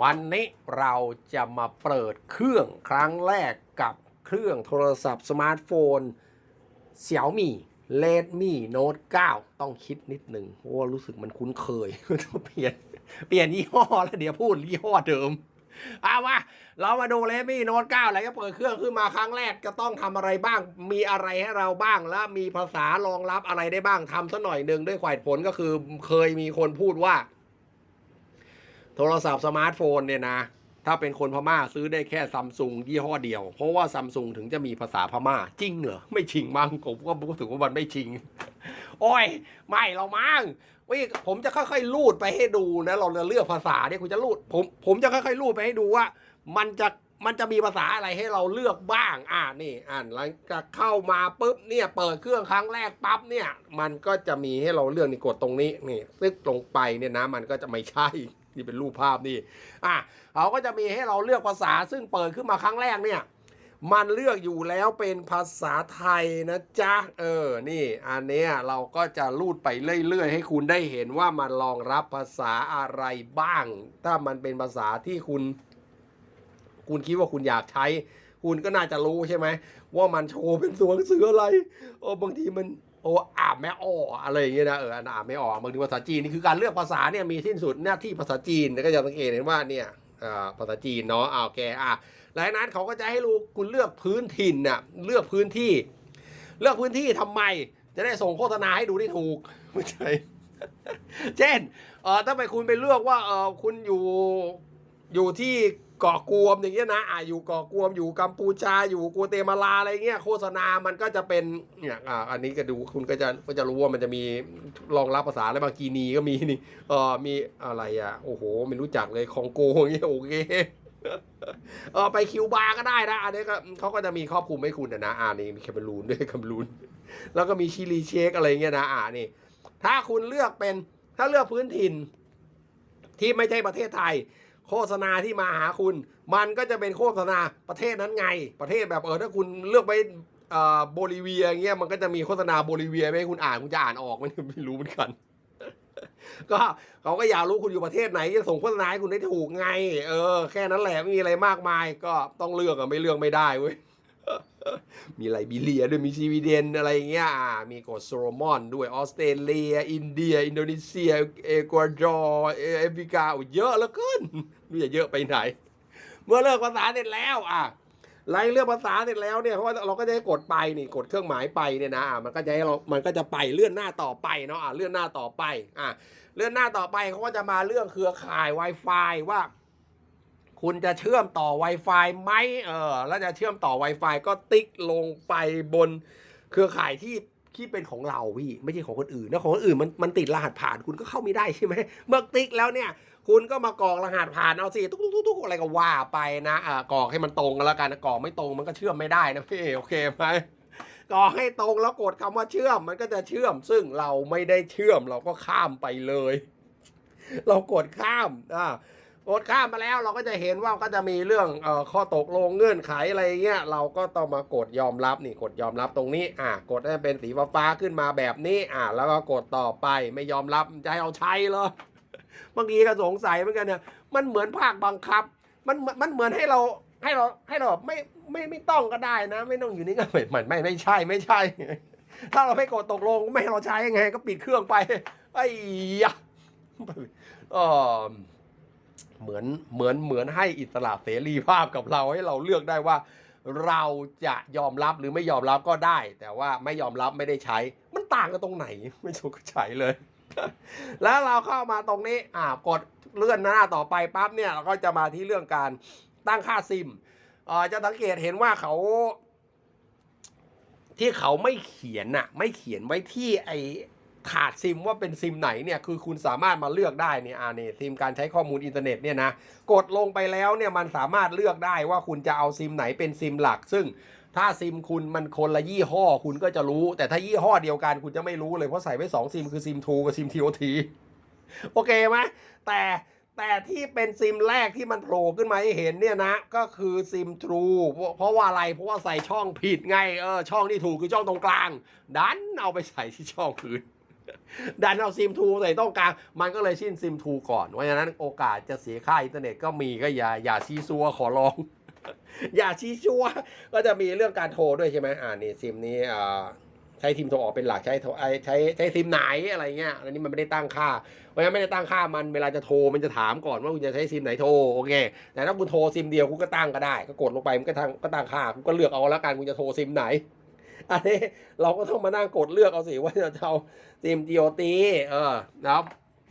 วันนี้เราจะมาเปิดเครื่องครั้งแรกกับเครื่องโทรศัพท์สมาร์ทโฟน Xiaomi Redmi Note 9ต้องคิดนิดหนึ่งเพราะว่ารู้สึกมันคุ้นเคยต้องเปลี่ยนเปลี่ยนยี่ห้อแล้วเดี๋ยวพูดยี่ห้อเดิมเอามาเรามาดู Redmi Note 9อะไรก็เปิดเครื่องขึ้นมาครั้งแรกจะต้องทำอะไรบ้าง มีอะไรให้เราบ้างและมีภาษารองรับอะไรได้บ้างทำซะหน่อยหนึ่งด้วยขวายผลก็คือเคยมีคนพูดว่า โทรศัพท์สมาร์ทโฟนเนี่ยนะ ถ้าเป็นคนพม่าซื้อได้แค่ซัมซุงยี่ห้อเดียว เพราะว่าซัมซุงถึงจะมีภาษาพม่า จริงเหรอ ไม่จริงมั้งผมก็รู้สึกว่ามันไม่จริง โอ้ย ไม่เรามั้งวิผมจะค่อยๆลูดไปให้ดูนะ เราจะเลือกภาษาเนี่ยคุณจะลูดผมผมจะค่อยๆลูดไปให้ดูว่า มันจะมันจะมีภาษาอะไรให้เราเลือกบ้าง อ่านี่ อ่านแล้วจะเข้ามาปุ๊บเนี่ย เปิดเครื่องครั้งแรกปั๊บเนี่ย มันก็จะมีให้เราเลือกนี่กดตรงนี้นี่ตึกลงไปเนี่ยนะ มันก็จะไม่ใช่ นี่เป็นรูปภาพนี่อะเขาก็จะมีให้เราเลือกภาษาซึ่งเปิดขึ้นมาครั้งแรกเนี่ย มันเลือกอยู่แล้วเป็นภาษาไทยนะจ๊ะ เออ นี่ อันเนี้ยเราก็จะลูดไปเรื่อยๆ ให้คุณได้เห็นว่ามันรองรับภาษาอะไรบ้าง ถ้ามันเป็นภาษาที่คุณ คุณคิดว่าคุณอยากใช้ คุณก็น่าจะรู้ใช่ไหมว่ามันโชว์เป็นตัวหนังสืออะไรโอ้บางทีมัน โอ้อ่านไม่ออกอะไรอย่างเงี้ยนะเอออ่านไม่ออกบางทีภาษาจีนนี่คือการเลือกภาษาเนี่ยมีสิ้นสุดหน้าที่ภาษาจีนแล้วก็จะสังเกตเห็นว่าเนี่ยภาษาจีนเนาะอ่าโอเคอะหลังจากนั้นเขาก็จะให้รู้คุณเลือกพื้นถิ่นน่ะเลือกพื้นที่ เลือกพื้นที่ทำไม จะได้ส่งโฆษณาให้ดูได้ถูกไม่ใช่เช่นเออถ้าไปคุณไปเลือกว่าเออคุณอยู่อยู่ที่ เกาะกวมอย่างเงี้ยนะอ่าอยู่เกาะกวมอยู่กัมพูชาอยู่กัวเตมาลาอะไรเงี้ยโฆษณามันก็จะเป็นเนี่ยอ่าอันนี้ก็ดูคุณก็จะก็จะรู้ว่ามันจะมีรองรับภาษาอะไรบางกีนีก็มีนี่เออมีอะไรอะโอ้โหไม่รู้จักเลยคองโกอย่างเงี้ยโอเคเออไปคิวบาร์ก็ได้นะ อันนี้ก็เขาก็จะมีครอบคลุมให้คุณนะนะอ่านี่มีแคเมรูนด้วยแคเมรูนแล้วก็มีชิลีเชคอะไรเงี้ยนะอ่านี่ ถ้าคุณเลือกเป็นถ้าเลือกพื้นถิ่นที่ไม่ใช่ประเทศไทย โฆษณาที่มาหาคุณ มันก็จะเป็นโฆษณาประเทศนั้นไง ประเทศแบบเออถ้าคุณเลือกไปเอ่อโบลิเวียเงี้ยมันก็จะมีโฆษณาโบลิเวียไม่ให้คุณอ่านคุณจะอ่านออกไหมันไม่รู้เหมือนกัน ก็เขาก็อยากรู้คุณอยู่ประเทศไหนจะส่งโฆษณาให้คุณได้ถูกไง เออ แค่นั้นแหละไม่มีอะไรมากมาย ก็ต้องเลือกอะไม่เลือกไม่ได้เว้ย มีไลบีเรียด้วยมีสวีเดนอะไรอย่างเงี้ยมีกดโซโลมอนด้วยออสเตรเลีย อินเดีย อินโดนีเซีย เอกวาดอร์เอฟริกาโอ้เยอะเหลือเกินไม่จะเยอะไปไหน เมื่อเลือกภาษาเสร็จแล้วอะไล่เลือกภาษาเสร็จแล้วเนี่ยเพราะว่าเราก็จะกดไปนี่กดเครื่องหมายไปเนี่ยนะอะมันก็จะให้เรา มันก็จะไปเลื่อนหน้าต่อไปเนาะอะเลื่อนหน้าต่อไปอะเลื่อนหน้าต่อไปเขาก็จะมาเรื่องเครือข่าย Wi-Fi ว่า คุณจะเชื่อมต่อ Wi-Fi ไหมเออแล้วจะเชื่อมต่อ Wi-Fi ก็ติ๊กลงไปบนเครือข่ายที่ที่เป็นของเราพี่ไม่ใช่ของคนอื่นนะของคนอื่นมันมันติดรหัสผ่านคุณก็เข้าไม่ได้ใช่ไหมเมื่อติ๊กแล้วเนี่ย คุณก็มากรอกรหัสผ่านเอาสิตุ๊กตุ๊กตุ๊กอะไรก็ว่าไปนะอ่ากรอกให้มันตรงกันแล้วกันกรอกไม่ตรงมันก็เชื่อมไม่ได้นะพี่โอเคไหมกรอกให้ตรงแล้วกดคำว่าเชื่อมมันก็จะเชื่อม ซึ่งเราไม่ได้เชื่อมเราก็ข้ามไปเลย เรากดข้ามอ่า กดข้ามมาแล้วเราก็จะเห็นว่าก็จะมีเรื่องออข้อตกลงเงื่อนไขอะไรเงี้ยเราก็ต้องมากดยอมรับนี่กดยอมรับตรงนี้ อ่ากดให้เป็นสีฟ้าขึ้นมาแบบนี้ อ่าแล้วก็กดต่อไปไม่ยอมรับจะให้เราใช้เหรอบางทีก็สงสัยเหมือนกันเนี่ยมันเหมือนภาคบังคับ มันมันเหมือนให้เราให้เราให้เราไม่ไม่ไม่ต้องก็ได้นะ ไม่ต้องอยู่นี่ก็ไม่ไม่ไม่ไม่ใช่ไม่ใช่ ถ้าเราไม่กดตกลงไม่ให้เราใช้ยังไง ก็ปิดเครื่องไปไอ้ยะเออ เหมือนเหมือนเหมือนให้อิสระเสรีภาพกับเราให้เราเลือกได้ว่า เราจะยอมรับหรือไม่ยอมรับก็ได้ แต่ว่าไม่ยอมรับไม่ได้ใช้ มันต่างกันตรงไหนไม่ถูกใช้เลย แล้วเราเข้ามาตรงนี้อ่ากดเลื่อนหน้าต่อไปปั๊บเนี่ยเราก็จะมาที่เรื่องการตั้งค่าซิมเอ่อจะสังเกตเห็นว่าเขาที่เขาไม่เขียนน่ะ ไม่เขียนไว้ที่ไอ ถาดซิมว่าเป็นซิมไหนเนี่ยคือคุณสามารถมาเลือกได้เนี่ยอ่านี่ซิมการใช้ข้อมูลอินเทอร์เน็ตเนี่ยนะกดลงไปแล้วเนี่ยมันสามารถเลือกได้ว่าคุณจะเอาซิมไหนเป็นซิมหลัก ซึ่งถ้าซิมคุณมันคนละยี่ห้อคุณก็จะรู้ แต่ถ้ายี่ห้อเดียวกันคุณจะไม่รู้เลยเพราะใส่ไว้สองซิมคือซิมทูกับซิมทีโอทีโอเคไหมแต่แต่ที่เป็นซิมแรกที่มันโผล่ขึ้นมาให้เห็นเนี่ยนะ ก็คือซิมทรูเพราะว่าอะไรเพราะว่าใส่ช่องผิดไงเออช่องที่ถูกคือช่องตรงกลาง ดันเอาไปใส่ที่ช่องอื่น ดันเอาซิมทูใส่ตรงกลาง มันก็เลยสิ้นซิมทูก่อนเพราะฉะนั้นโอกาสจะเสียค่าอินเทอร์เน็ตก็มีก็อย่าอย่าชี้ซัวขอร้อง อย่าชี้ชัวก็จะมีเรื่องการโทรด้วยใช่ไหมอ่านี่ซิมนี้อ่าใช้ซิมโทรออกเป็นหลักใช้โทรใช้ใช้ซิมไหนอะไรเงี้ยอันนี้มันไม่ได้ตั้งค่าเพราะฉะนั้นไม่ได้ตั้งค่ามันเวลาจะโทรมันจะถามก่อนว่าคุณจะใช้ซิมไหนโทรโอเคแต่ถ้าคุณโทรซิมเดียวคุณก็ตั้งก็ได้ ก็กดลงไปมันก็ตั้งก็ตั้งค่าคุณก็เลือกเอาแล้วกันคุณจะโทรซิมไหน อันนี้เราก็ต้องมานั่งกดเลือกเอาสิว่าจะเอาซีมดีโอตีเออแล้ว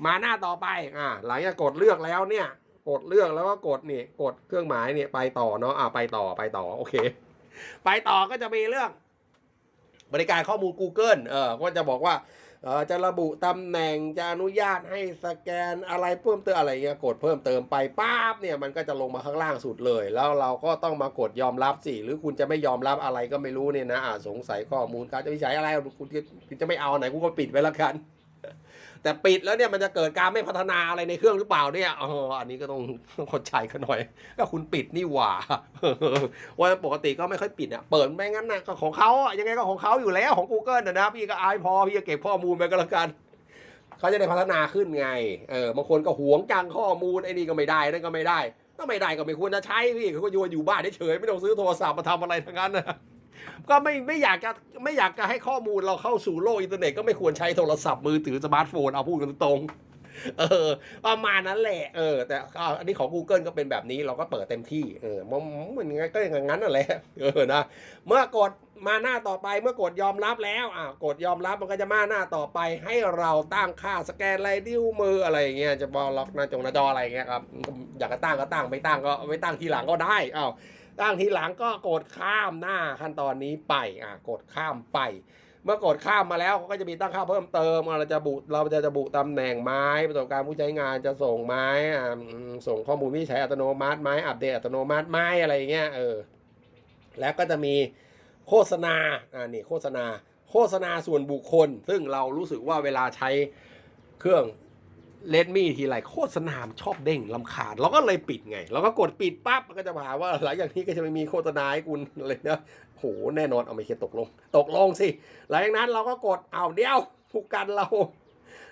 มาหน้าต่อไปอ่าหลังจากกดเลือกแล้วเนี่ย กดเลือกแล้วก็กดนี่กดเครื่องหมายเนี่ยไปต่อเนาะอ่าไปต่อไปต่อโอเค ไปต่อก็จะมีเรื่อง บริการข้อมูล Google เออก็จะบอกว่า จะระบุตำแหน่งจะอนุญาตให้สแกนอะไรเพิ่มเติมอะไรเงี้ยกดเพิ่มเติมไปปั๊บเนี่ยมันก็จะลงมาข้างล่างสุดเลย แล้วเราก็ต้องมากดยอมรับสิหรือคุณจะไม่ยอมรับอะไรก็ไม่รู้เนี่ยนะอาสงสัยข้อมูลการจะวิจัยอะไรคุณจะไม่เอาไหนกูก็ปิดไว้ละกัน แต่ปิดแล้วเนี่ยมันจะเกิดการไม่พัฒนาอะไรในเครื่องหรือเปล่าเนี่ยอ๋ออันนี้ก็ต้องต้องเข้าใจกันหน่อยก็คุณปิดนี่หว่าว่าปกติก็ไม่ค่อยปิดอะเปิดไม่งั้นนะก็ของเขาอะยังไงก็ของเขาอยู่แล้วของ Google นะนะพี่ก็อายพอพี่ก็เก็บข้อมูลไปก็แล้วกันเขาจะได้พัฒนาขึ้นไงเออบางคนก็หวงจังข้อมูลไอ้นี่ก็ไม่ได้นั่นก็ไม่ได้ถ้าไม่ได้ก็ไม่ควรจะใช้พี่เขาก็อยู่อยู่บ้านเฉยไม่ต้องซื้อโทรศัพท์มาทำอะไรทั้งนั้นนะ ก็ไม่ไม่อยากจะไม่อยากจะให้ข้อมูลเราเข้าสู่โลกอินเทอร์เน็ตก็ไม่ควรใช้โทรศัพท์มือถือสมาร์ทโฟนเอาพูดกันตรงเออประมาณนั้นแหละเออ แต่อันนี้ของ Google ก็เป็นแบบนี้เราก็เปิดเต็มที่เออมันมันยังไงก็อย่างนั้นนั่นแหละเออนะเมื่อกดมาหน้าต่อไปเมื่อกดยอมรับแล้วอ่ากดยอมรับมันก็จะมาหน้าต่อไปให้เราตั้งค่าสแกนลายนิ้วมืออะไรเงี้ยจะบอล็อกหน้าจงหน้าจออะไรเงี้ยครับอยากจะตั้งก็ตั้งไม่ตั้งก็ไว้ตั้งทีหลังก็ได้อ้าว ตั้งทีหลังก็กดข้ามหน้าขั้นตอนนี้ไปอ่ากดข้ามไป เมื่อกดข้ามมาแล้วเขาก็จะมีตั้งค่าเพิ่มเติมเราจะบุเราจะระบุตำแหน่งไม้ประสบการณ์ผู้ใช้งานจะส่งไม้อ่าส่งข้อมูลวิจัยอัตโนมัติไม้อัปเดตอัตโนมัติไม้อะไรเงี้ยเออแล้วก็จะมีโฆษณาอ่านี่โฆษณา โฆษณาส่วนบุคคล ซึ่งเรารู้สึกว่าเวลาใช้เครื่อง เลดมี่ทีไรโคตรสนามชอบเด้งลำคาดเราก็เลยปิดไง เราก็กดปิดปั๊บมันก็จะหาว่าหลังจากนี้ก็จะไม่มีโฆษณาให้คุณอะไรนะโหแน่นอนเอาไม่เคตกลง ตกลงสิ หลังจากนั้นเราก็กดเอาเดียวผูกกันเรา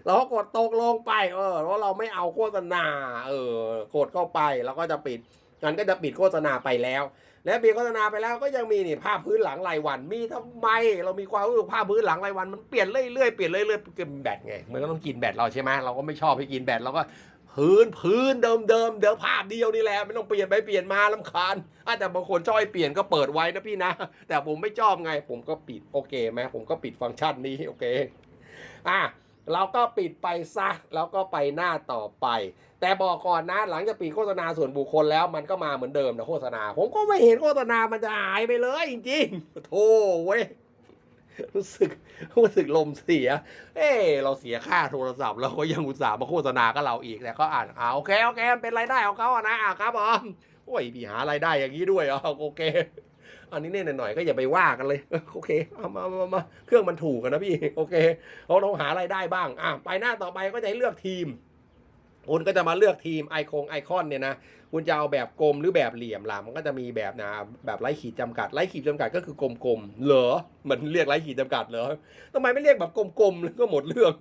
เราก็กดตกลงไป เออเพราเราไม่เอาโฆษณา เออกดเข้าไปเราก็จะปิด งั้นก็จะปิดโฆษณาไปแล้ว และปิดโฆษณาไปแล้วก็ยังมีนี่ภาพพื้นหลังรายวัน มีทำไม เรามีความรู้สึกภาพพื้นหลังรายวันมันเปลี่ยนเรื่อยๆเปลี่ยนเรื่อยๆกินแบตไงมันก็ต้องกินแบตเราใช่ไหมเราก็ไม่ชอบให้กินแบตเราก็พื้นพื้นเดิมเดิมเดี๋ยวภาพเดียวนี่แหละไม่ต้องเปลี่ยนไปเปลี่ยนมาลำคาญอาจจะแต่บางคนชอบให้เปลี่ยนก็เปิดไว้นะพี่นะ แต่ผมไม่ชอบไงผมก็ปิดโอเคไหมผมก็ปิดฟังก์ชันนี้โอเคอะ เราก็ปิดไปซะแล้วก็ไปหน้าต่อไป แต่บอกก่อนนะหลังจากปิดโฆษณาส่วนบุคคลแล้วมันก็มาเหมือนเดิมนะโฆษณา ผมก็ไม่เห็นโฆษณามันจะหายไปเลยจริงๆโธ่เว้ยรู้สึกรู้สึกลมเสีย เอ้เราเสียค่าโทรศัพท์แล้วก็ยังอุตส่าห์มาโฆษณากับเราอีกแต่ก็อ่านอ่าโอเคโอเคเป็นรายได้ของเขาอะนะอ่าครับผมโอ้ยพี่หารายได้อย่างนี้ด้วยอะโอเค อันนี้เนี่ยหน่อยๆก็อย่าไปว่ากันเลยโอเคเอามามามาเครื่องมันถูกกันนะพี่โอเคเราต้องหารายได้บ้างอะไปหน้าต่อไปก็จะให้เลือกทีมคุณก็จะมาเลือกทีมไอคงไอคอนเนี่ยนะ คุณจะเอาแบบกลมหรือแบบเหลี่ยมล่ะมันก็จะมีแบบนะแบบไร้ขีดจำกัดไร้ขีดจำกัดก็คือกลมๆเหรอมันเรียกไร้ขีดจำกัดเหรอทำไมไม่เรียกแบบกลมๆแล้วก็หมดเรื่อง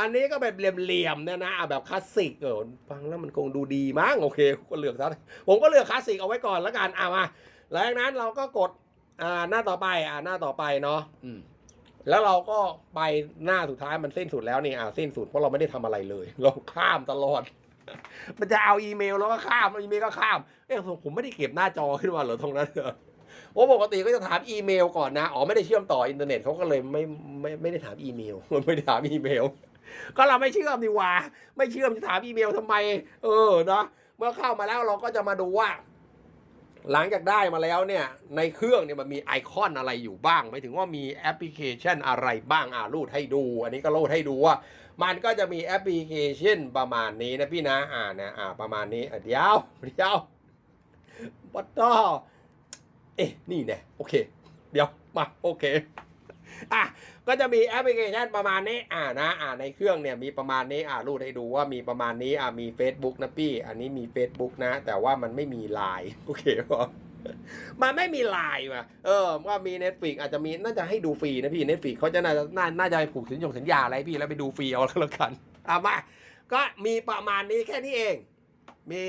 อันนี้ก็แบบเหลี่ยมๆเนี่ยนะอะแบบคลาสสิกเออฟังแล้วมันคงดูดีมั้งโอเคก็เลือกซะผมก็เลือกคลาสสิกเอาไว้ก่อนแล้วกันอะมา หลังจากนั้นเราก็กดอ่าหน้าต่อไปอ่าหน้าต่อไปเนาะอืมแล้วเราก็ไปหน้าสุดท้ายมันสิ้นสุดแล้วนี่อ่าสิ้นสุดเพราะเราไม่ได้ทำอะไรเลย เราข้ามตลอด มันจะเอาอีเมลแล้วก็ข้ามอีเมลก็ข้ามเอ้ยผมไม่ได้เก็บหน้าจอขึ้นมาเหรอตรงนั้นเหรอโอ้ปกติก็จะถามอีเมลก่อนนะอ๋อไม่ได้เชื่อมต่ออินเทอร์เน็ตเขาก็เลยไม่ไม่ไม่ได้ถามอีเมลไม่ได้ถามอีเมล ก็เราไม่เชื่อมดีกว่าไม่เชื่อมจะถามอีเมลทำไม เออเนาะเมื่อเข้ามาแล้วเราก็จะมาดูว่า หลังจากได้มาแล้วเนี่ยในเครื่องเนี่ยมันมีไอคอนอะไรอยู่บ้างหมายถึงว่ามีแอปพลิเคชันอะไรบ้างอ่ารูดให้ดู อันนี้ก็รูดให้ดูว่า มันก็จะมีแอปพลิเคชันประมาณนี้นะพี่นะอ่านะอ่าประมาณนี้เดี๋ยวเดี๋ยวปัตตอเอ๊ะนี่เนี่ยโอเค เดี๋ยวมาโอเค อะก็จะมีแอปพลิเคชันประมาณนี้อ่านะอ่าในเครื่องเนี่ยมีประมาณนี้อ่ารูดให้ดูว่ามีประมาณนี้อ่ามี Facebook นะพี่ อันนี้มี Facebook นะ แต่ว่ามันไม่มีไลน์โอเคปะมันไม่มีไลน์มาเออว่ามี Netflix อาจจะมีน่าจะให้ดูฟรีนะพี่ Netflix เขาจะน่าจะน่าน่าจะไปผูกสัญญงสัญญาอะไรพี่แล้วไปดูฟรีเอาแล้วกันเอามา ก็มีประมาณนี้แค่นี้เอง มี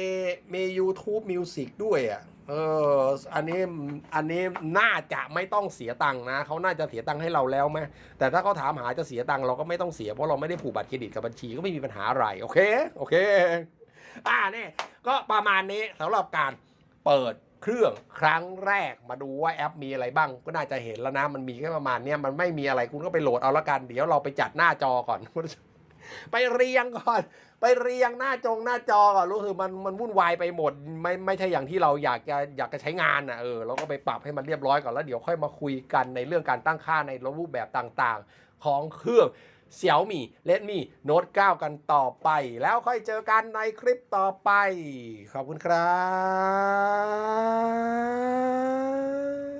มี YouTube Music ด้วยอะ เออ อันนี้ อันนี้น่าจะไม่ต้องเสียตังค์นะ เขาน่าจะเสียตังค์ให้เราแล้วไหมแต่ถ้าเขาถามหาจะเสียตังค์เราก็ไม่ต้องเสีย เพราะเราไม่ได้ผูกบัตรเครดิตกับบัญชีก็ไม่มีปัญหาอะไร โอเค โอเค อ่านี่ก็ประมาณนี้สำหรับการเปิดเครื่องครั้งแรกมาดูว่าแอปมีอะไรบ้าง ก็น่าจะเห็นแล้วนะ มันมีแค่ประมาณเนี้ยมันไม่มีอะไรคุณก็ไปโหลดเอาละกัน เดี๋ยวเราไปจัดหน้าจอก่อน ไปเรียงก่อน ไปเรียงหน้าจงหน้าจอก่อนรู้สึกมันมันวุ่นวายไปหมด ไม่ไม่ใช่อย่างที่เราอยากจะอยากจะใช้งานนะเออเราก็ไปปรับให้มันเรียบร้อยก่อนแล้วเดี๋ยวค่อยมาคุยกันในเรื่องการตั้งค่าในรูปแบบต่างๆ ของเครื่องเสี่ยวมี่เลดมี่โน้ต9กันต่อไป แล้วค่อยเจอกันในคลิปต่อไป ขอบคุณครับ